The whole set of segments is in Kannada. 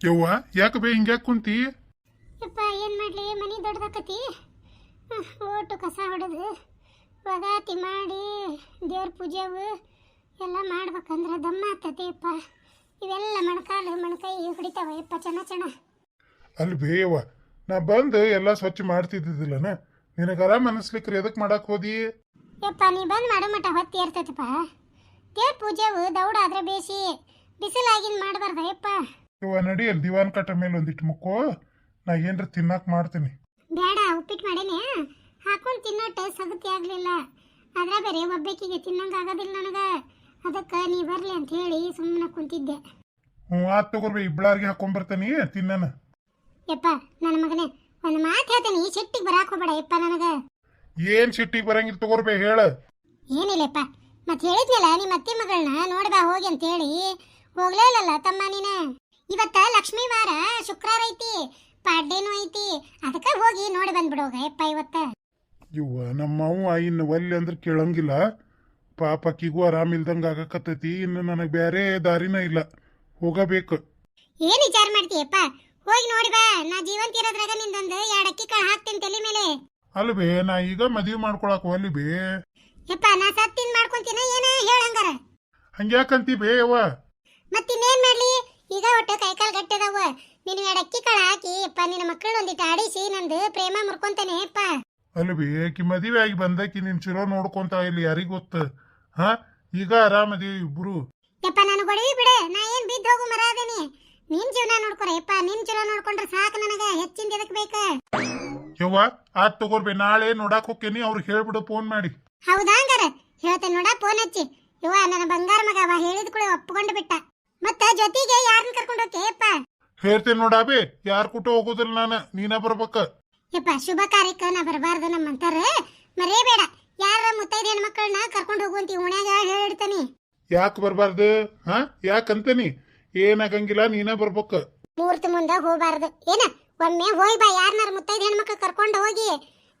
ಯವ್ವ ಯಾಕೆ ಬೇ ಹಿಂಗ್ಯಾಕೆ ಕುಂತಿ? ಯಪ್ಪ ಏನು ಮಾಡಲಿ? ಮನೆ ದೊಡ್ಡದಾಕತಿ ಓಟು ಕಸ ಹೊಡೆದು ಒಗಾತಿ ಮಾಡಿ ದೇವ್ರ ಪೂಜೆವು ಎಲ್ಲ ಮಾಡ್ಬೇಕಂದ್ರೆ ದಮ್ಮ ಆಗ್ತತಿ ಯಪ್ಪ. ಇವೆಲ್ಲ ಮಣ್ಕಾಲು ಮೊಣಕೈ ಹೊಡಿತಾವ ಯಪ್ಪ ಚೆನ್ನ ಚೆನ್ನ ಅಲ್ಲಿ ಬೇಯವ್ವ ನಾ ಬಂದು ಎಲ್ಲ ಸ್ವಚ್ಛ ಮಾಡ್ತಿದ್ದಿದ್ದಿಲ್ಲನ? ನಿನಗರ ಮನಸ್ಲಿಕ್ರಿ ಎದಕ್ ಮಾಡಕ್ ಹೋದಿ? ಅಪ್ಪ ನೀ ಬಂದು ಮಾಡೋ ಮಟ್ಟ ಹೊತ್ತಿ ಇರ್ತೈತಪ್ಪ. ದೇವ್ರ ದೌಡ ದೌಡಾದ್ರೆ ಬೇಸಿ ಬಿಸಿಲಾಗಿನ ಮಾಡಬಾರ್ದ ಯಪ್ಪ. ಯವ್ವ ನಡಿ ಅಲ್ಲಿ ದಿವಾನ್ ಕಟ್ಟ ಮೇಲೆ ಒಂದಿಟ್ಟು ಮುಕ್ಕು. ನಾ ಏನ್ರ ತಿನ್ನಾಕ್ ಮಾಡ್ತೀನಿ. ಬೇಡ ಉಪ್ಪಿಟ್ಟು ಮಾಡೇನೆ. ಹಾಕೊಂಡು ತಿನ್ನೋಟ ಸಗತಿ ಆಗಲಿಲ್ಲ. ಅದ್ರ ಬೇರೆ ಒಬ್ಬಾಕಿಗೆ ತಿನ್ನಂಗ ಆಗೋದಿಲ್ಲ ನನಗೆ. ಅದಕ್ಕೆ ನೀ ಬರಲಿ ಅಂತ ಹೇಳಿ ಸುಮ್ಮನೆ ಕುಂತಿದ್ದೆ. ಹ್ಞೂ ಆತ್ ತಗೋರ್ಬೇ ಇಬ್ಳಾರ್ಗೆ ಹಾಕೊಂಬರ್ತಾನಿ ತಿನ್ನನ. ಯಪ್ಪ ನನ್ನ ಮಗನೇ ಒಂದು ಮಾತು ಈ ಶೆಟ್ಟಿಗೆ ಬರಾಕ್ ಹೋಗ್ಬೇಡ ಯಪ್ಪ ನನಗೆ. ಏನ್ ಸಿಟ್ಟಿಗೆ ಬರಂಗಿಲ್ಲ ತಗೋರ್ಬೇ ಹೇಳ. ಏನಿಲ್ಲಪ್ಪ ಮತ್ತೆ ಹೇಳಿದ್ನಲ್ಲ ನಿಮ್ಮ ಅತ್ತೆ ಮಗಳನ್ನ ನೋಡ್ಬಾ ಹೋಗಿ ಅಂತ ಹೇಳಿ ಹೋಗ್ಲೇ ಇಲ್ಲಲ್ಲ ತಮ್ಮ ನೀನ. ಇವತ್ತ ಲಕ್ಷ್ಮೀ ವಾರ ಶುಕ್ರವಾರ ಐತಿ ಪಾಡ್ಯನೂ ಐತಿ. ಅದಕ್ಕೆ ಹೋಗಿ ನೋಡಿ ಬಂದ್ಬಿಡೋಗ ಯಪ್ಪ ಇವತ್ತ. ಇವ್ವ ನಮ್ಮವ್ವ ಇನ್ನು ಒಲ್ಲೆ ಅಂದ್ರೆ ಕೇಳಂಗಿಲ್ಲ. ಪಾಪ ಆಕಿಗೂ ಆರಾಮಿಲ್ದಂಗ ಆಗಕತ್ತೈತಿ. ಇನ್ನು ನನಗೆ ಬೇರೆ ದಾರಿನ ಇಲ್ಲ. ಹೋಗಬೇಕು. ಏನ್ ವಿಚಾರ ಮಾಡ್ತೀಯಪ್ಪ? ಹೋಗಿ ನೋಡಿ ಬಾ. ನಾ ಜೀವಂತ ಇರೋದ್ರಾಗ ನಿಂದೊಂದು ಎರಡು ಅಕ್ಕಿ ಕಾಳು ಹಾಕ್ತೀನಿ ತಲೆ ಮೇಲೆ. ಅಲ್ವೇ ನಾ ಈಗ ಮದುವೆ ಮಾಡ್ಕೊಳಕ್ ಒಲ್ಲಿ ಬೇ. ಯಪ್ಪ ನಾ ಸತ್ತಿನ ಮಾಡ್ಕೊಂತೀನ? ಏನ ಹೇಳಂಗಾರ? ಹಂಗ್ಯಾಕಂತಿ ಬೇ ಯವ್ವ ಮತ್ತಿನ್ನೇನ್ ಮಾಡ್ಲಿ? ಈಗ ಒಟ್ಟು ಕೈಕಾಲು ಗಟ್ಟಿದವ. ನೀನು ಎರಡು ಅಕ್ಕಿ ಕಾಳು ಹಾಕಿ ಅಪ್ಪ ನಿನ್ನ ಮಕ್ಕಳು ಒಂದಿಟ್ಟು ಆಡಿಸಿ ನಂದು ಪ್ರೇಮ ಮುರ್ಕೊಂತಾನೆ ಅಪ್ಪ ಅಲ್ಲಿ ಆಕಿ ಮದುವೆ ಆಗಿ ಬಂದಾಕಿ ನಿನ್ ಚಿರೋ ನೋಡ್ಕೊಂತ ಇಲ್ಲಿ ಯಾರಿಗ್ ಗೊತ್ತ? ಹಾ? ಈಗ ಆರಾಮದಿ ಇಬ್ರು? ಅಪ್ಪ ನಾನು ಗೊಡವಿ ಬಿಡೆ. ನಾ ಏನ್ ಬಿದ್ದು ಹೋಗು ಮರ ಅದೇನಿ. ನಿನ್ ಜೀವನ ನೋಡ್ಕೊರ ಅಪ್ಪ ನಿನ್ ಚಿರೋ ನೋಡ್ಕೊಂಡ್ರೆ ಸಾಕು ನನಗ. ಹೆಚ್ಚಿಂದ ಎದಕ್ ಬೇಕ? ಯವ್ವ ಆತ್ ತಗೋರ್ಬೇ ನಾಳೆ ನೋಡಾಕ್ ಹೋಕ್ಕೇನಿ ಅವ್ರಿಗೆ ಹೇಳ್ಬಿಡು ಫೋನ್ ಮಾಡಿ. ಹೌದಾ ಹಂಗಾರ? ಹೇಳ್ತೇನೆ ನೋಡ ಫೋನ್ ಹಚ್ಚಿ. ಯವ್ವ ನನ್ನ ಬಂಗಾರ ಮಗ ಅವ ಹೇಳಿದ ಕೂಡ ಒಪ್ಕೊಂಡು ಬಿಟ್ಟ. ಮತ್ತ ಜೊತೆಗೆ ಯಾರನ್ನ ಕರ್ಕೊಂಡು ಹೋಗ್ತೇಯಪ್ಪ ಹೇಳ್ತೀನಿ ನೋಡಾಬೆ ಯಾರ್ ಕೂಟ ಹೋಗೋದಿಲ್ಲ ನಾನು ನೀನ ಬರ್ಬೇಕ. ಯಪ್ಪ ಶುಭ ಕಾರ್ಯಕ್ಕೆ ನಾ ಬರಬಾರ್ದು ನಮ್ಮಂತಾರ ಮರೇಬೇಡ ಯಾರ ಮುತ್ತೈದ ಹೆಣ್ಮಕ್ಳನ್ನ ಕರ್ಕೊಂಡು ಹೋಗುವಂತಿ ಓಣ್ಯಾಗ ಹೇಳಿಡ್ತಾನಿ ಯಾಕೆ ಬರಬಾರ್ದು? ಹಾ ಯಾಕಂತನಿ ಏನಾಗಂಗಿಲ್ಲ ನೀನ ಬರ್ಬೇಕ. ಮೂರ್ತ ಮುಂದೆ ಹೋಗಬಾರ್ದು. ಏನ ಒಮ್ಮೆ ಹೋಯ್ ಬಾ ಯಾರನ್ನಾರ ಮುತ್ತೈದ ಹೆಣ್ಮಕ್ಳು ಕರ್ಕೊಂಡು ಹೋಗಿ.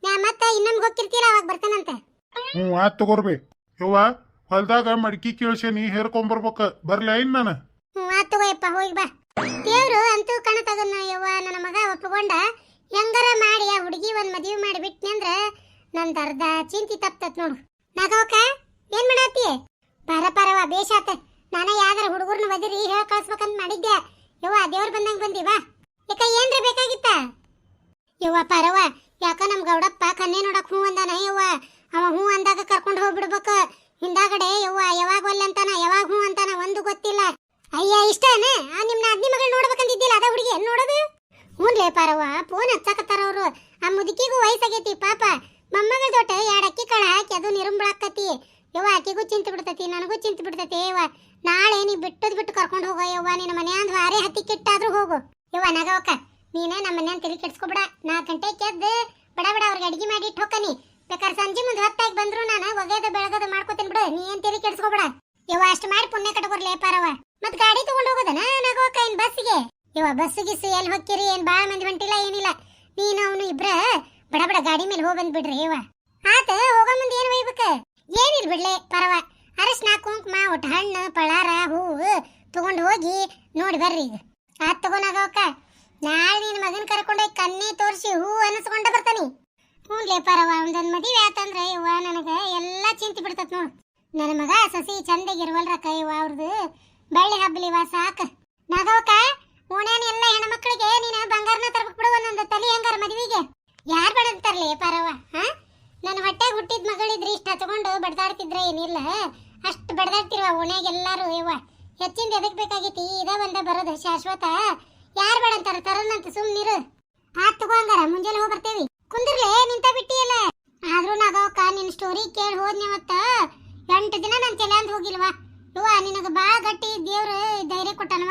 ನಾ ಮತ್ತ ಇನ್ನೊಂದು ಹೋಗ್ತಿರ್ತೀರ ಅವಾಗ ಬರ್ತಾನಂತ. ಹ್ಞೂ ಆತ್ ತಗೋರ್ಬಿ ಯವ್ವ ಹೊಲ್ದಾಗ ಮಡ್ಕಿ ಕೇಳ್ಸೇನಿ ಹೇರ್ಕೊಂಬರ್ಬೇಕ ಬರ್ಲ ಇನ್ ನಾನು? ಆತ್ ತಗೋಯಪ್ಪ, ಹೋಗಿ ಬಾ. ದೇವ್ರು ಅಂತೂ ಕಣತಗನ್ನ ಯವ್ವ, ನನ್ನ ಮಗ ಒಪ್ಕೊಂಡ ಹೆಂಗಾರ ಮಾಡಿ ಆ ಹುಡುಗಿ ಒಂದ್ ಮದ್ವೆ ಮಾಡಿ ಬಿಟ್ನಿ ಅಂದ್ರ ನಂದ್ ಅರ್ಧ ಚಿಂತಿ ತಪ್ತತ್ ನೋಡು. ನಾಗವಕ್ಕ ಏನ್ ಮಾಡಾತಿ? ಪರ ಪರವ, ಬೇಷಾತ. ನಾನ ಯಾವ್ದಾರ ಹುಡುಗರ್ನ ಬದಿರಿ ಹೇಳ ಕಳ್ಸ್ಬೇಕಂತ ಮಾಡಿದ್ದೆ. ಯವ್ವ, ದೇವ್ರ ಬಂದಂಗ ಬಂದಿವಾ ಯಾಕ ಏನ್ರ ಬೇಕಾಗಿತ್ತ? ಯವ್ವ, ಪರವ, ಯಾಕ ನಮ್ ಗೌಡಪ್ಪ ಕನ್ನೆ ನೋಡಕ್ ಹೂ ಅಂದಾನ, ಯವ್ವ. ಅವ ಹೂ ಅಂದಾಗ ಕರ್ಕೊಂಡು ಹೋಗ್ಬಿಡ್ಬೇಕು. ಹಿಂದಾಗಡೆ ಯವ್ವ, ಯಾವಾಗ ಒಲ್ಲೆ ಅಂತಾನ ಯಾವಾಗ ಹೂ ಅಂತಾನ ಒಂದು ಗೊತ್ತಿಲ್ಲ ಅಯ್ಯ, ಇಷ್ಟನ? ನಿಮ್ಮ ನಿಮ್ನ ಅದ್ನಿ ಮಗಳು ನೋಡ್ಬೇಕಂತಿದ್ದಿಲ್ಲ ಅದ ಹುಡುಗಿ? ನೋಡೋದು? ಹ್ಞೂನ್ಲೇ ಪಾರವ್ವ ಫೋನ್ ಹಚ್ಚಕತ್ತಾರ ಅವರು. ಆ ಮುದುಕಿಗೂ ವಯಸ್ಸಾಗೈತಿ, ಪಾಪ. ಮೊಮ್ಮಗಳ ಜೊತೆ ಎರಡು ಅಕ್ಕಿ ಕಾಳ ಹಾಕಿ ಅದು ನಿರುಂಬಳಾಕತಿ. ಯವ್ವ, ಆಕಿಗೂ ಚಿಂತೆ ಬಿಡ್ತತಿ, ನನಗೂ ಚಿಂತೆ ಬಿಡ್ತತಿ, ಯವ್ವ. ನಾಳೆ ನೀ ಬಿಟ್ಟದ್ ಬಿಟ್ಟು ಕರ್ಕೊಂಡು ಹೋಗೋ, ಯವ್ವ. ನಿನ್ನ ಮನ್ಯಾಂದ್ ವಾರೆ ಹತ್ತಿ ಕಿಟ್ಟಾದ್ರೂ ಹೋಗು. ಯವ್ವ, ನಗವಕ್ಕ. ನೀನ ನಮ್ಮ ಮನ್ಯಾನ್ ತಲೆ ಕೆಡ್ಸ್ಕೊಬಿಡ. ನಾಲ್ಕು ಗಂಟೆ ಕೆದ್ದು, ಬಡ ಬಡ ಅವ್ರಿಗೆ ಅಡಿಗೆ ಮಾಡಿ ಇಟ್ಟು ಹೋಗ್ಕನಿ ಬೇಕಾದ್ರೆ ಸಂಜೆ ಮುಂದೆ ಹೊತ್ತಾಗಿ ಬಂದ್ರು ನಾನು, ಒಗೆದ ಬೆಳಗದ ಮಾಡ್ಕೋತೀನಿ ಬಿಡು. ನೀ ಏನ್ ತಲೆ ಕೆಡ್ಸ್ಕೊಬಿಡ. ಯವ್ವ, ಅಷ್ಟು ಮಾಡಿ ಪುಣ್ಯ ಕಟ್ಕೊರ್ಲೇ ಪಾರವ ಮತ್ ಗಾಡಿ ತಗೊಂಡು ಹೋಗೋದನ ನಗೋಕ ಏನ್ ಬಸ್ಸಿಗೆ? ಯವ್ವ ಬಸ್ ಗಿಸ್ ಎಲ್ಲಿ ಹೋಗ್ತೀರಿ ಏನ್ ಬಾಳ ಮಂದಿ ಹೊಂಟಿಲ್ಲ, ಏನಿಲ್ಲ. ನೀನು ಅವನು ಇಬ್ರ ಬಡ ಬಡ ಗಾಡಿ ಮೇಲೆ ಹೋಗ್ ಬಂದ್ಬಿಡ್ರಿ, ಯವ್ವ. ಆತ ಹೋಗೋ ಮುಂದೆ ಏನ್ ಒಯ್ಬೇಕ? ಏನಿಲ್ಲ ಬಿಡ್ಲೆ ಪರವ ಅರಶಿನ, ಕುಂಕುಮ ಒಟ್ಟು ಹಣ್ಣು ಪಳಾರ, ಹೂವು ತಗೊಂಡು ಹೋಗಿ ನೋಡಿ ಬರ್ರಿ ಈಗ. ಆತ್ ತಗೋನಾಗವಕ್ಕ ನಾಳೆ ನಿನ್ನ ಮಗನ ಕರ್ಕೊಂಡೋಗಿ ಕನ್ನಿ ತೋರಿಸಿ ಹೂ ಅನಿಸ್ಕೊಂಡ ಬರ್ತಾನಿ. ಹ್ಞೂ ಪರವ ಒಂದೊಂದು ಮದುವೆ ಆತಂದ್ರೆ ಯವ್ವ, ನನಗೆ ಎಲ್ಲ ಚಿಂತೆ ಬಿಡ್ತತ್ ನೋಡು. ನನ್ನ ಮಗ ಸಸಿ ಚಂದಾಗಿರುವಲ್ರ ಕೈ ಅವ್ರದ್ದು ಬೆಳ್ಳಿ ವಾ, ಸಾಕ. ನಾಗವಕ ಓಣ್ಯಾನ ಎಲ್ಲ ಹೆಣ್ಮಕ್ಳಿಗೆ ನೀನು ಬಂಗಾರನ ತರ್ಬೇಕು ಬಿಡು ಒಂದೊಂದು ತಲೆ ಹೆಂಗಾರ ಮದುವೆಗೆ? ಯಾರು ಬಡಂತಾರಲಿ ಪರವ, ಹಾ? ನನ್ನ ಹೊಟ್ಟೆಗೆ ಹುಟ್ಟಿದ ಮಗಳಿದ್ರೆ ಇಷ್ಟ ತಗೊಂಡು ಬಡ್ದಾಡ್ತಿದ್ರೆ ಏನಿಲ್ಲ. ಅಷ್ಟು ಬಡ್ದಾಡ್ತಿರುವ ಓಣ್ಯಾಗ ಎಲ್ಲರೂ ಯವ್ವ. ಹೆಚ್ಚಿಂದ ಎದಕ್ ಬೇಕಾಗೈತಿ? ಇದ ಒಂದೇ ಬರೋದು ಶಾಶ್ವತ. ಯಾರು ಬೇಡಂತಾರ ತರೋಣಂತ ಸುಮ್ಮನಿರು ಆತ್ ತಗೋಂಗಾರ ಮುಂಜಾನೆ ಹೋಗಿ ಬರ್ತೇವಿ. ಕುಂದಿರ್ಲೆ ನಿಂತ ಬಿಟ್ಟಿಯಲ್ಲ? ಆದ್ರೂ ನಾಗವಕ್ಕ ನಿನ್ನ ಸ್ಟೋರಿ ಕೇಳಿ ಹೋದ್ನವತ್ತ ಎಂಟು ದಿನ ನಾನು ತಲೆ ಅಂತ ಹೋಗಿಲ್ವಾ? ಇವ ನಿನಗೆ ಬಾ ಗಟ್ಟಿ ದೇವ್ರ ಧೈರ್ಯ ಕೊಟ್ಟನವ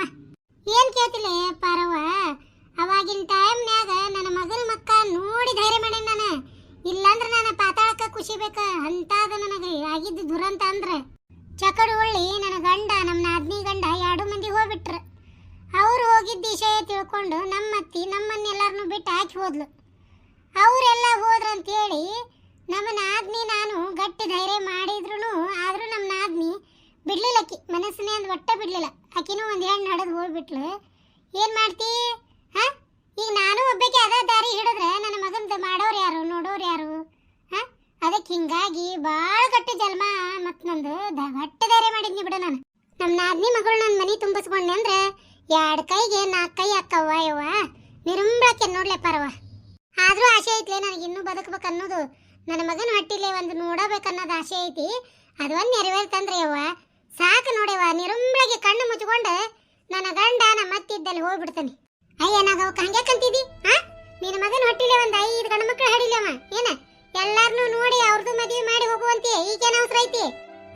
ಏನ್ ಕೇಳ್ತಿಲ್ಲ ಪಾರವ್ವ? ಅವಾಗಿನ ಟೈಮ್ನ್ಯಾಗ ನನ್ನ ಮಗನ ಮಕ್ಕ ನೋಡಿ ಧೈರ್ಯ ಮಾಡಿ ನಾನು. ಇಲ್ಲಾಂದ್ರೆ ನಾನು ಪಾತಾಳಕ್ಕ ಖುಷಿ ಬೇಕ. ಅಂತಾದ ನನಗೆ. ಆಗಿದ್ದು ದುರಂತ ಅಂದ್ರೆ. ಚಕಡು ಉಳ್ಳಿ ನನ್ನ ಗಂಡ ನಮ್ಮ ನಾದ್ನಿ ಗಂಡ ಎರಡು ಮಂದಿ ಹೋಗ್ಬಿಟ್ರು. ಅವ್ರು ಹೋಗಿದ್ದ ವಿಷಯ ತಿಳ್ಕೊಂಡು ನಮ್ಮ ಅತ್ತಿ ನಮ್ಮನ್ನೆಲ್ಲರನ್ನು ಬಿಟ್ಟು ಹಾಕಿ ಹೋದ್ಲು. ಅವರೆಲ್ಲ ಹೋದ್ರಂತೇಳಿ ನಮ್ಮ ನಾದ್ನಿ ನಾನು ಗಟ್ಟಿ ಧೈರ್ಯ ಮಾಡಿದ್ರು ಆದ್ರೂ ನಮ್ಮ ನಾದ್ನಿ ಬಿಡ್ಲಿಲ್ಲ ಅಕ್ಕಿ. ಮನಸ್ಸನ್ನೇ ಅಂದ್ ಒಟ್ಟ ಬಿಡ್ಲಿಲ್ಲ. ಅಕ್ಕಿನೂ ಒಂದು ಹೆಣ್ಣು ಹಡದ್ ಹೋಗ್ಬಿಟ್ಲು. ಏನ್ ಮಾಡ್ತಿ? ಹಾ? ಈಗ ನಾನು ಒಬ್ಬಕ್ಕೆ ಅದ ದಾರಿ ಹಿಡಿದ್ರೆ ನನ್ನ ಮಗನ ಮಾಡೋರು ಯಾರು, ನೋಡೋರು ಯಾರು? ಹಾ? ಅದಕ್ಕೆ ಹಿಂಗಾಗಿ ಭಾಳ ಗಟ್ಟಿ ಜನ್ಮ ಮತ್ತು ನಂದು ಒಟ್ಟೆ ದಾರಿ ಮಾಡಿದ್ನಿ ಬಿಡು ನಾನು. ನಮ್ಮ ನಾದ್ನಿ ಮಗಳು ನನ್ನ ಮನೆ ತುಂಬಿಸ್ಕೊಂಡೆ ಅಂದ್ರೆ ಎರಡು ಕೈಗೆ ನಾಲ್ಕು ಕೈ ಅಕ್ಕವ್ವ ಯವ್ವ? ನಿರುಂಬಳಕ್ಕೆ ನೋಡ್ಲೆ ಪರವ ಆದ್ರೂ ಆಸೆ ಐತ್ಲೆ ನನಗೆ ಇನ್ನೂ ಬದುಕ್ಬೇಕು ಅನ್ನೋದು ನನ್ನ ಮಗನ ಹೊಟ್ಟಿಲೆ ಒಂದು ನೋಡಬೇಕನ್ನೋದು ಆಸೆ ಐತಿ. ಅದೊಂದು ನೆರವೇರ್ತಂದ್ರೆ ಯವ್ವ. ಸಾಕು ನೋಡ್ಯವ್ವ ನಿರುಂಬಳಗೆ ಕಣ್ಣು ಮುಚ್ಕೊಂಡು ನನ್ನ ಗಂಡ ನಮ್ಮ ಮತ್ತಿದ್ದಲ್ಲಿ ಹೋಗ್ಬಿಡ್ತಾನೆ. ಅಯ್ಯ ನಾಗವ ಹಂಗೆ ಕಂತಿದಿ ಹಾ ನಿನ್ನ ಮಗನ ಹೊಟ್ಟಿಲೆ ಒಂದು ಐದು ಗಂಡು ಮಕ್ಕಳು ಹಡಿಲವ ಏನ? ಎಲ್ಲಾರನು ನೋಡಿ ಅವ್ರದ್ದು ಮದುವೆ ಮಾಡಿ ಹೋಗುವಂತೆ. ಈಗೇನ ಅವಸರ ಐತಿ?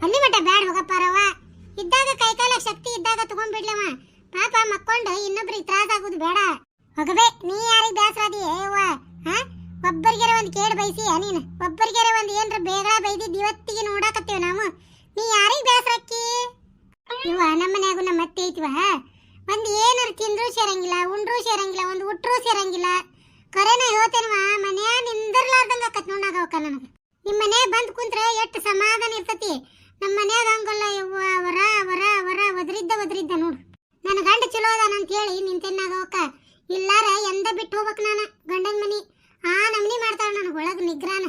ಅಲ್ಲಿ ಮಟ್ಟ ಬ್ಯಾಡ ಹೋಗಪ್ಪಾರವ ಇದ್ದಾಗ ಕೈಕಾಲ ಶಕ್ತಿ ಇದ್ದಾಗ ತಗೊಂಡ್ಬಿಡ್ಲವ ಪಾಪ ಮಕ್ಕೊಂಡು ಇನ್ನೊಬ್ರಿಗೆ ತ್ರಾಸ ಆಗುದು ಬೇಡ. ಹೋಗಬೇ, ನೀ ಯಾರಿಗೆ ಬೇಸರ ಅದಿ ಯವ್ವ ಹಾ ಒಬ್ಬರಿಗೆರ ಒಂದು ಕೇಳಿ ಬೈಸಿ ನೀನು? ಒಬ್ಬರಿಗೆರ ಒಂದು ಏನ್ರ ಬೇಗ ಬೈದಿದ್ದು ಇವತ್ತಿಗೆ ನೋಡಾಕತ್ತೇವ್ ನಾವು. ನೀ ಯಾರಿಗೆ ಬೇಸರಕ್ಕಿ ಇವ ನಮ್ಮ ಮನ್ಯಾಗು ನಮ್ಮ ಅತ್ತೆ ಐತಿವ? ಒಂದ್ ಏನಾರ ತಿಂದ್ರು ಸೇರಂಗಿಲ್ಲ, ಉಂಡ್ರು ಸೇರಂಗಿಲ್ಲ, ಒಂದು ಉಟ್ರು ಸೇರಂಗಿಲ್ಲ. ಕರೆನ ಹೇಳ್ತೇನವ ಮನ್ಯಾಗ ನಿಂದಿರ್ಲಾರ್ದಂಗ ಆಕತ್ ನೋಡಾಗ ಅವಕ ನನಗ. ನಿಮ್ ಮನ್ಯಾಗ ಬಂದ್ ಕುಂತ್ರೆ ಎಷ್ಟು ಸಮಾಧಾನ ಇರ್ತತಿ. ನಮ್ಮ ಮನ್ಯಾಗ ಹಂಗಲ್ಲ, ಯವ್ವ, ಅವರ ಅವರ ಅವರ, ಒದ್ರಿದ್ದ ಒದ್ರಿದ್ದ ನೋಡು. ನನ್ನ ಗಂಡ ಚಲೋ ಅದಾನ ಅಂತ ಹೇಳಿ ನಿಂತೆನ್ನಾಗ ಅವಕ ಇಲ್ಲಾರ ಎಂದ ಬಿಟ್ಟು ಹೋಗ್ಬೇಕು ನಾನು ಗಂಡನ ಮನಿ. ಆ ನಮ್ನಿ ಮಾಡ್ತಾಳ ನನಗೆ ಒಳಗ್ ನಿಗ್ರಾನ.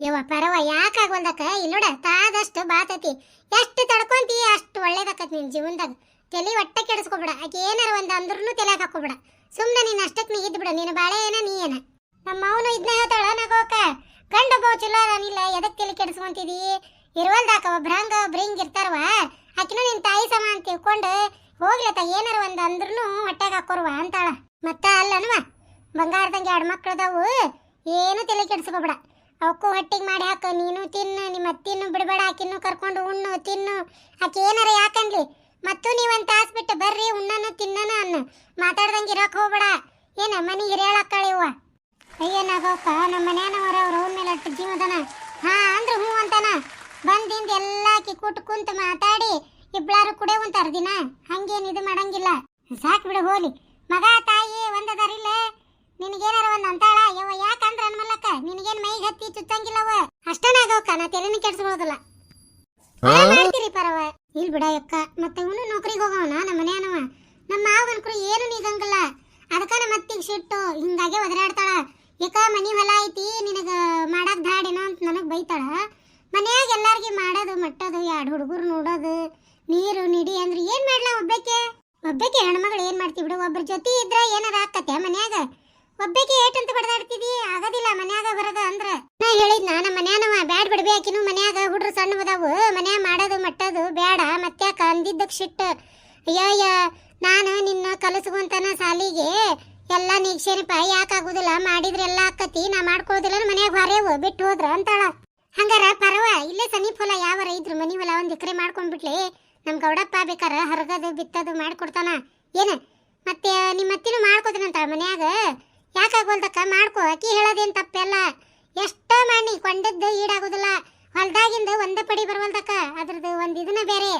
ಯವ್ವ ಪರವ ಯಾಕಾಗೋಲ್ದಕ್ಕ ಇಲ್ಲೋಡ ತಾದಷ್ಟು ಬಾತತಿ. ಎಷ್ಟು ತಡ್ಕೊಂತಿ, ಅಷ್ಟು ಒಳ್ಳೇದಾಕತ್ ನಿನ್ ಜೀವನದಾಗ. ತಲೆ ಒಟ್ಟ ಕೆಡಿಸ್ಕೊಬಿಡ. ಆಕೆ ಏನಾರ ಒಂದ್ ಅಂದ್ರೂ ತಲೆಯಾಗ ಹಾಕೋಬಿಡ. ಸುಮ್ನೆ ನೀನ್ ಅಷ್ಟಕ್ ನೀ ಬಿಡ ನಿನ್ನ ಬಾಳೆ ಏನ ನೀ ಏನ. ನಮ್ಮ ಅವನು ಹೇಳ್ತಾಳ ನಗೋಕ? ಗಂಡ ಒಬ್ಬ ಚಲೋ ಅದಾನಿಲ್ಲ, ಎದಕ್ ತಲೆ ಕೆಡಿಸ್ಕೊಂತಿದಿ? ಇರುವಲ್ದಾಕ ಒಬ್ರ ಹಂಗ ಒಬ್ರ ಇರ್ತಾರವ ಆಕಿನೂ ನಿನ್ ತಾಯಿ ಸಮ ಅಂತ ತಿಳ್ಕೊಂಡು ಹೋಗ್ಲತ್ತ ಏನಾರ ಒಂದ್ ಅಂದ್ರೂ ಹೊಟ್ಟೆಗೆ ಹಾಕೋರ್ವ ಅಂತಾಳ. ಮತ್ತ ಅಲ್ಲನವ ಬಂಗಾರದಂಗೆ ಎರಡು ಮಕ್ಳು ಅದಾವು. ಏನು ತಲೆ ಕೆಡಿಸ್ಕೊಬೇಡ. ಅವಕ್ಕೂ ಹೊಟ್ಟಿಗೆ ಮಾಡಿ ಹಾಕ. ನೀನು ತಿನ್ನು, ನಿಮ್ಮ ಅತ್ತಿನೂ ಬಿಡಬೇಡ. ಆಕಿನ್ನು ಕರ್ಕೊಂಡು ಉಣ್ಣು, ತಿನ್ನು. ಆಕೆ ಏನಾರ ಯಾಕನ್ಲಿ? ಮತ್ತು ನೀವೊಂದು ತಾಸು ಬಿಟ್ಟು ಬರ್ರಿ, ಉಣ್ಣನು, ತಿನ್ನನ ಅನ್ನ. ಮಾತಾಡ್ದಂಗೆ ಇರಕ್ಕೆ ಹೋಗ್ಬೇಡ. ಏನ ಮನಿ ಹಿರಿಯಳಕ್ಕಳಿವ ಅಯ್ಯನಾಗವಕ್ಕ ನಮ್ಮ ಮನ್ಯಾನವರ ಅವ್ರ ಅವ್ರ ಮೇಲೆ ಅಟ್ಟು ಜೀವದನ ಹಾ, ಅಂದ್ರೆ ಹ್ಞೂ ಅಂತಾನ. ಬಂದಿಂದ ಎಲ್ಲ ಆಕಿ ಕೂಟ್ ಕುಂತ ಮಾತಾಡಿ, ಇಬ್ಳಾರು ಕುಡೆ ಉಂತಾರ ದಿನ ಹಂಗೇನು ಇದು ಮಾಡಂಗಿಲ್ಲ. ಸಾಕ್ ಬಿಡು, ಹೋಲಿ. ಮಗ, ತಾಯಿ ಒಂದದಾರಿಲ್ಲ ನಿನಗೇನಾರ ಒಂದ್ ಅಂತಾಳ? ಯವ್ವ ಯಾಕಂದ್ರ ಅನ್ಮಲ್ಲಕ್ಕ? ನಿನಗೇನ್ ಮೈಗೆ ಹತ್ತಿ ಚುಚ್ಚಂಗಿಲ್ಲವ ಅಷ್ಟನಾಗವಕ್ಕ ನಾ ತೆರೆನ ಕೆಡ್ಸ್ಬೋದಲ್ಲ. ಮಾಡ್ತೀರಿ ಪರವ? ಇಲ್ ಬಿಡ ಯಕ್ಕ ಮತ್ತೆ ಇವನು ನೌಕರಿಗೆ ಹೋಗವನ ನಮ್ಮ ಮನ್ಯಾನವ. ನಮ್ಮ ಮಾವನ್ಕರು ಏನು ನೀಗಂಗಿಲ್ಲ. ಅದಕ್ಕ ನಮ್ಮ ಅತ್ತಿಗೆ ಸಿಟ್ಟು ಹಿಂಗಾಗೆ ಒದರಾಡ್ತಾಳ. ಯಾಕ ಮನಿ ಹೊಲ ಐತಿ ನಿನಗ ಮಾಡಕ್ ಧಾಡೇನೋ ಅಂತ ನನಗ್ ಬೈತಾಳ. ಮನ್ಯಾಗ ಎಲ್ಲಾರ್ಗಿ ಮಾಡೋದು ಮಟ್ಟೋದು ಎರಡು ಹುಡುಗರು ನೋಡೋದು ನೀರು ನಿಡಿ ಅಂದ್ರೆ ಏನ್ ಮಾಡ್ಲಾ ಒಬ್ಬಕ್ಕೆ? ಒಬ್ಬಕ್ಕೆ ಹೆಣ್ಮಗಳು ಏನ್ ಮಾಡ್ತಿ ಬಿಡು ಒಬ್ರ ಜೊತೆ ಇದ್ರ ಏನಾರ ಆಕತ್ತೆ ಮನ್ಯಾಗ? ಒಬ್ಬಕ್ಕೆ ಏಟಂತ ಬಡದಾಡ್ತಿದಿ? ಆಗೋದಿಲ್ಲ, ಮನ್ಯಾಗ ಬರೋದು ಅಂದ್ರ. ನಾ ಹೇಳಿದ್ನ, ನಮ್ಮ ಮನ್ಯಾನವ ಬ್ಯಾಡ್ ಬಿಡ್ಬೇ ಆಕಿನೂ ಮನ್ಯಾಗ ಹುಡ್ರು ಸಣ್ಣ ಬದಾವು ಮನ್ಯಾಗ ಮಾಡೋದು, ಮಟ್ಟದು ಬ್ಯಾಡ, ಮತ್ತ್ಯಾಕ ಅಂದಿದ್ದಕ್ಕೆ ಶಿಟ್ಟ. ಅಯ್ಯಯ್ಯ, ನಾನು ನಿನ್ನ ಕಲಸುವಂತನ ಸಾಲಿಗೆ ಎಲ್ಲ ನೀಕ್ಷೇನಪ್ಪ ಯಾಕಾಗುದಿಲ್ಲ ಮಾಡಿದ್ರೆ ಎಲ್ಲ ಆಕತಿ, ನಾ ಮಾಡ್ಕೋದಿಲ್ಲ ಮನ್ಯಾಗ ಹೊರೇವು ಬಿಟ್ಟು ಹೋದ್ರ ಅಂತಾಳ. ಹಂಗಾರ ಪರವ, ಇಲ್ಲೇ ಸಮೀಪ ಹೊಲ ಯಾವರ ಇದ್ರು, ಮನಿ ಹೊಲ ಒಂದು ಎಕರೆ ಮಾಡ್ಕೊಂಡ್ಬಿಟ್ಲಿ, ನಮ್ ಗೌಡಪ್ಪ ಬೇಕಾರ ಹರಗದು, ಬಿತ್ತದು ಮಾಡ್ಕೊಡ್ತಾನ. ಏನ? ಮತ್ತೆ ನಿಮ್ಮ ಅತ್ತಿನೂ ಮಾಡ್ಕೋತೀನಂತ ಮನ್ಯಾಗ? ಯಾಕಾಗೋಲ್ದಕ್ಕ ಮಾಡ್ಕೋ. ಅಕ್ಕಿ ಹೇಳೋದೇನ್ ತಪ್ಪೆಲ್ಲ? ಎಷ್ಟೋ ಮಾಡಿ ಕೊಂಡದ್ದು ಈಡಾಗೋದಿಲ್ಲ. ಹೊಲ್ದಾಗಿಂದ ಒಂದೇ ಪಡಿ ಬರವಲ್ದಕ್ಕ. ಅದ್ರದ್ದು ಒಂದು ಇದನ್ನ ಬೇರೆ.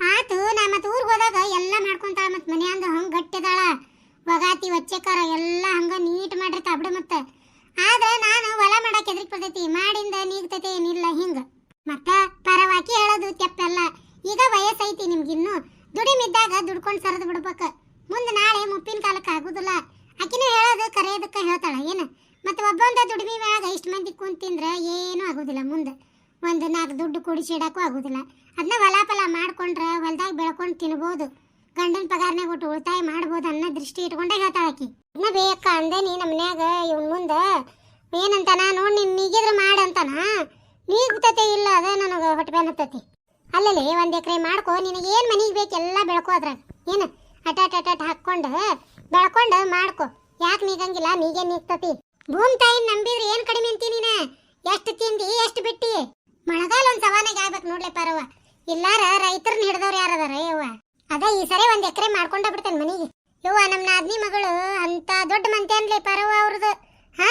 ಆತು, ನಾ ಮತ್ತೆ ಊರ್ಗ್ ಹೋದಾಗ ಎಲ್ಲ ಮಾಡ್ಕೊಂತಾಳ ಮತ್ತೆ ಮನ್ಯಾಂದ ಹಂಗೆ ಗಟ್ಟಿದಾಳ. ಒಗಾತಿ, ಒಚ್ಚೆಕಾರ ಎಲ್ಲ ಹಂಗ ನೀಟ್ ಮಾಡಿರ್ತಾ ಬಿಡು ಮತ್ತ ಆದ್ರ ನಾನು ಹೊಲ ಮಾಡಕ್ ಎದ್ರಿಕ್ ಬರ್ತೈತಿ ಮಾಡಿಂದ ನೀಗ್ತೈತಿ ಏನಿಲ್ಲ ಹಿಂಗ ಮತ್ತ ಪರವಾಕಿ ಹೇಳೋದು ತೆಪ್ಪಲ್ಲ ಈಗ ವಯಸ್ಸೈತಿ ನಿಮ್ಗಿನ್ನು ದುಡಿಮಿದ್ದಾಗ ದುಡ್ಕೊಂಡ್ ಸರದ್ ಬಿಡ್ಬೇಕ ಮುಂದೆ ನಾಳೆ ಮುಪ್ಪಿನ ಕಾಲಕ್ಕೆ ಆಗುದಿಲ್ಲ ಆಕಿನೂ ಹೇಳೋದು ಕರೆಯೋದಕ್ಕ ಹೇಳ್ತಾಳ ಏನ ಮತ್ತೆ ಒಬ್ಬೊಂದ ದುಡಿಮೆ ಮ್ಯಾಗ ಇಷ್ಟ ಮಂದಿ ಕುಂತಿಂದ್ರೆ ಏನೂ ಆಗೋದಿಲ್ಲ ಮುಂದೆ. ಒಂದು ನಾಲ್ಕು ದುಡ್ಡು ಕುಡಿಸಿಡೋಕ್ಕೂ ಆಗೋದಿಲ್ಲ. ಅದನ್ನ ಹೊಲ ಫಲ ಮಾಡ್ಕೊಂಡ್ರೆ ಹೊಲ್ದಾಗ ಬೆಳ್ಕೊಂಡು ತಿನ್ಬೋದು. ಗಂಡನ ಪಗಾರನಾಗ ಒಟ್ಟು ಉಳಿತಾಯ ಮಾಡ್ಬೋದು ಅನ್ನೋ ದೃಷ್ಟಿ ಇಟ್ಕೊಂಡೆ ಹೇಳ್ತಾಳ ಆಕಿ. ಅದನ್ನ ಬೇಕ ನೀ ನಮ್ಮ ಮನ್ಯಾಗ ಇವನ್ ಮುಂದ ಏನಂತಾನ? ನೋಡ್ ನೀನು ನೀಗಿದ್ರ ಮಾಡಂತಾನ ನೀಗ್ತತೆ ಇಲ್ಲ ಅದ ನನಗೆ ಹೊಟ್ಟೆ ಬೇನ್ ಅಲ್ಲಲ್ಲಿ ಒಂದು ಎಕರೆ ಮಾಡ್ಕೊ, ನಿನಗೆ ಏನು ಮನಿಗೆ ಬೇಕು ಎಲ್ಲ ಅದ್ರಾಗ. ಏನ? ಅಟಾಟ್ ಅಟಾಟ್ ಹಾಕ್ಕೊಂಡು ಬೆಳ್ಕೊಂಡು ಮಾಡ್ಕೊ. ಯಾಕೆ ನೀಗಂಗಿಲ್ಲ? ನೀಗೇನು ನೀಗ್ತತಿ? ಭೂಮಿ ತಾಯಿ ನಂಬಿದ್ರೆ ಏನ್ ಕಡಿಮೆ ಅಂತಿ ನೀನ? ಎಷ್ಟು ತಿಂದಿ ಎಷ್ಟು ಬಿಟ್ಟಿ? ಮಳೆಗಾಲ ಒಂದ್ ಸವಾನಾಗ ಆಗ್ಬೇಕು ನೋಡ್ಲೆ ಪಾರವ್ವ. ಇಲ್ಲಾರ ರೈತರನ್ನ ಹಿಡ್ದವ್ರು ಯಾರದಾರ ಯವ್ವ ಅದ ಈ ಸರಿ ಒಂದ್ ಎಕರೆ ಮಾಡ್ಕೊಂಡ ಬಿಡ್ತೇನೆ ಮನೆಗೆ. ಯವ್ವ ನಮ್ಮ ನಾದ್ನಿ ಮಗಳು ಅಂತ ದೊಡ್ಡ ಮಂತೆ ಅನ್ಲಿ ಪಾರವ್ವ ಅವ್ರದ್ದು ಹಾ?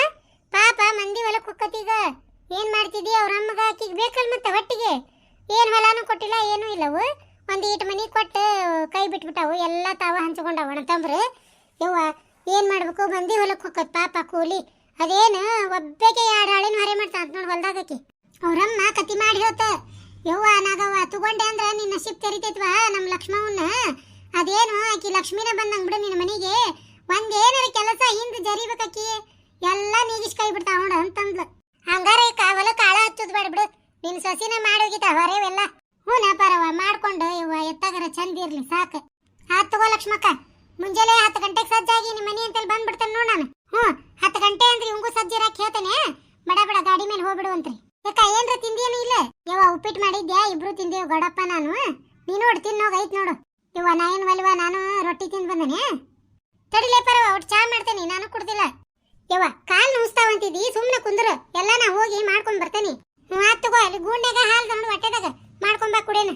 ಪಾಪ ಮಂದಿ ಹೊಲಕ್ ಹೊಕ್ಕತ್ತೀಗ ಏನ್ ಮಾಡ್ತಿದ್ದಿ ಅವ್ರ ಅಮ್ಮಗ ಆಕಿಗೆ ಬೇಕಲ್ ಮತ್ತೆ ಹೊಟ್ಟಿಗೆ? ಏನ್ ಹೊಲಾನು ಕೊಟ್ಟಿಲ್ಲ, ಏನೂ ಇಲ್ಲವು ಒಂದ್ ಈಟ್ ಮನಿ ಕೊಟ್ಟು ಕೈ ಬಿಟ್ಬಿಟ್ಟವು, ಎಲ್ಲ ತಾವ ಹಂಚ್ಕೊಂಡವ ಅಣ್ಣತಂಬ್ರು ಯವ್ವ, ಏನು ಮಾಡಬೇಕು? ಮಂದಿ ಹೊಲಕ್ ಹೊಕ್ಕತ್ ಪಾಪ ಕೂಲಿ. ಅದೇನು ಒಬ್ಬಕ್ಕೆ ಎರಡು ಹಾಳಿನ ಹೊರೆ ಮಾಡ್ತಾ ಅಂತ ನೋಡಿ ಹೊಲ್ದಾಗಕಿ ಅವ್ರಮ್ಮ ಕತಿ ಮಾಡಿ ಹೇಳ್ತ ಯವ್ವ, ನಾಗವ್ವ, ತಗೊಂಡೆ ಅಂದ್ರೆ ನಿನ್ನ ಶಿಪ್ ತೆರಿತೈತ್ವಾ ನಮ್ಮ ಲಕ್ಷ್ಮವ್ವನ್ನ? ಅದೇನು, ಆಕಿ ಲಕ್ಷ್ಮಿನ ಬಂದಂಗ್ ಬಿಡು ನಿನ್ನ ಮನೆಗೆ. ಒಂದೇನಾರ ಕೆಲಸ ಹಿಂದ್ ಜರಿಬೇಕಿ ಎಲ್ಲ ನೀಗಿಸ್ ಕೈ ಬಿಡ್ತಾವ ನೋಡು ಅಂತಂದ್ಲು. ಹಂಗಾರೆ ಕಾವಲು ಕಾಳ ಹಚ್ಚುದ್ ಬೇಡ ಬಿಡು. ನಿನ್ ಸೊಸಿನ ಮಾಡೋಗಿತ ಹೊರೆವೆಲ್ಲ. ಹ್ಞೂ ಪರವ ಮಾಡ್ಕೊಂಡು ಇವ ಎತ್ತಾಗರ ಚಂದ ಇರ್ಲಿ, ಸಾಕು. ಆತ್ ತಗೋ ಲಕ್ಷ್ಮಕ್ಕ, ಮುಂಜಾನೆ ಹತ್ತು ಗಂಟೆಗೆ ಸಜ್ಜಾಗಿ ನಿಮ್ಮ ಮನೆ ಅಂತೇಳಿ ಬಂದ್ಬಿಡ್ತೇನೆ ನೋಡ್ ನಾನು. ಹ್ಞೂ, ಹತ್ತು ಗಂಟೆ ಅಂದ್ರೆ ಇವಂಗೂ ಸಜ್ಜಿರಾಕ್ ಹೇಳ್ತೇನೆ. ಬಡ ಬಡ, ಗಾಡಿ ಮೇಲೆ ಹೋಗ್ಬಿಡುವಂತ್ರಿ ಯಾಕ ಏನ್ರ ತಿಂದಿಯೇನು ಇಲ್ಲ? ಯವ್ವ, ಉಪ್ಪಿಟ್ಟು ಮಾಡಿದ್ಯಾ? ಇಬ್ರು ತಿಂದೇವು ಗಡಪ್ಪ ನಾನು. ನೀನು ನೋಡಿ ತಿನ್ನೋಗ ನೋಡು. ಯವ್ವ, ನಾ ಏನು ವಲ್ವ ನಾನು ರೊಟ್ಟಿ ತಿಂದು ಬಂದನೆ. ತಡಿಲೇ ಪರವ, ಒಟ್ಟು ಚಾ ಮಾಡ್ತೇನೆ, ನಾನು ಕುಡ್ದಿಲ್ಲ. ಯವ್ವ, ಕಾಲ್ ನುಸ್ತಾವಂತಿದ್ದಿ ಸುಮ್ಮನೆ ಕುಂದ್ರು. ಎಲ್ಲ ನಾ ಹೋಗಿ ಮಾಡ್ಕೊಂಡ್ ಬರ್ತೇನೆ. ಹ್ಞೂ, ಆತ್ ತಗೋ, ಅಲ್ಲಿ ಗೂಂಡ್ಯಾಗ ಹಾಲು ತಗೊಂಡು ಹೊಟ್ಟೆದಾಗ ಮಾಡ್ಕೊಂಬಾ ಕುಡೇನ.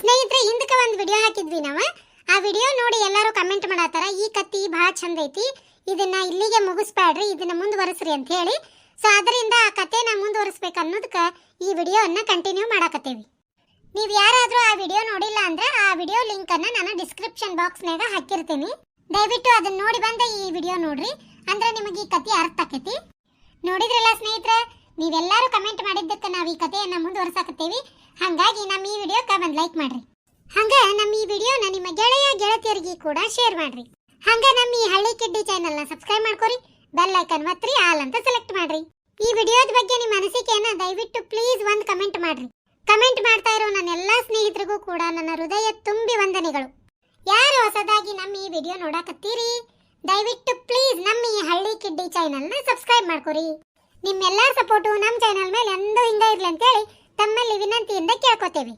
ಸ್ನೇಹಿತರೆ, ಹಿಂದಕ್ಕೆ ಒಂದು ವಿಡಿಯೋ ಹಾಕಿದ್ವಿ ನಾವು. ಆ ವಿಡಿಯೋ ನೋಡಿ ಎಲ್ಲರೂ ಕಮೆಂಟ್ ಮಾಡತ್ತಾರ. ಈ ಕತ್ತಿ ಭಾಳ ಚಂದ ಐತಿ ಇದನ್ನ ಇಲ್ಲಿಗೆ ಮುಗಿಸ್ಬೇಡ್ರಿ, ಇದನ್ನ ಮುಂದುವರಿಸ್ರಿ ಅಂತ ಹೇಳಿ. ಸೊ ಅದರಿಂದ ಆ ಕಥೆನ ಮುಂದುವರಿಸ್ಬೇಕು ಅನ್ನೋದಕ್ಕೆ ಈ ವಿಡಿಯೋನ ಕಂಟಿನ್ಯೂ ಮಾಡಾಕತ್ತೀವಿ. ನೀವು ಯಾರಾದರೂ ಆ ವಿಡಿಯೋ ನೋಡಿಲ್ಲ ಅಂದ್ರೆ ಆ ವಿಡಿಯೋ ಲಿಂಕ್ ಅನ್ನ ನಾನು ಡಿಸ್ಕ್ರಿಪ್ಷನ್ ಬಾಕ್ಸ್ನಾಗ ಹಾಕಿರ್ತೀನಿ. ದಯವಿಟ್ಟು ಅದನ್ನ ನೋಡಿ ಬಂದ ಈ ವಿಡಿಯೋ ನೋಡ್ರಿ, ಅಂದ್ರೆ ನಿಮಗೆ ಈ ಕಥೆ ಅರ್ಥ ಆಕೈತಿ. ನೋಡಿದ್ರಲ್ಲ ಸ್ನೇಹಿತರೆ, ನೀವೆಲ್ಲರೂ ಕಮೆಂಟ್ ಮಾಡಿದ್ದಕ್ಕೆ ನಾವು ಈ ಕಥೆಯನ್ನ ಮುಂದುವರ್ಸಾಕತ್ತೇವಿ. ಹಾಗಾಗಿ ನಮ್ಮ ಈ ವಿಡಿಯೋಕ್ಕೆ ಒಂದು ಲೈಕ್ ಮಾಡ್ರಿ. ಹಂಗೆ ನಮ್ಮ ಈ ವಿಡಿಯೋನ ನಿಮ್ಮ ಗೆಳೆಯ ಗೆಳತಿಯರಿಗೆ ಕೂಡ ಶೇರ್ ಮಾಡ್ರಿ. ಹಂಗ ನಮ್ಮ ಈ ಹಳ್ಳಿ ಕಿಡ್ಡಿ ಚಾನೆಲ್ನ ಸಬ್ಸ್ಕ್ರೈಬ್ ಮಾಡ್ಕೊರಿ ಬೆಲ್ ಐಕಾನ್ ಒತ್ತಿರಿ ಆಲ್ ಅಂತ ಸೆಲೆಕ್ಟ್ ಮಾಡ್ರಿ. ಈ ವಿಡಿಯೋದ ಬಗ್ಗೆ ನಿಮ್ಮ ಅನಿಸಿಕೆಯನ್ನ ದಯವಿಟ್ಟು ಪ್ಲೀಸ್ ಒಂದು ಕಮೆಂಟ್ ಮಾಡ್ರಿ. ಕಮೆಂಟ್ ಮಾಡ್ತಾ ಇರೋ ನನ್ನ ಎಲ್ಲಾ ಸ್ನೇಹಿತರಿಗೂ ಕೂಡ ನನ್ನ ಹೃದಯ ತುಂಬಿ ವಂದನೆಗಳು. ಯಾರು ಹೊಸದಾಗಿ ನಮ್ಮ ಈ ವಿಡಿಯೋ ನೋಡಕತ್ತೀರಿ, ದಯವಿಟ್ಟು ಪ್ಲೀಸ್ ನಮ್ಮ ಈ ಹಳ್ಳಿ ಕಿಡ್ಡಿ ಚಾನೆಲ್ನ ಸಬ್ಸ್ಕ್ರೈಬ್ ಮಾಡ್ಕೊರಿ. ನಿಮ್ಮೆಲ್ಲಾ ಸಪೋರ್ಟು ನಮ್ಮ ಚಾನೆಲ್ ಮೇಲೆ ಎಂದೂ ಇರ್ಲಿ ಅಂತೇಳಿ ತಮ್ಮಲ್ಲಿ ವಿನಂತಿಯಿಂದ ಕೇಳ್ಕೊತೇವೆ.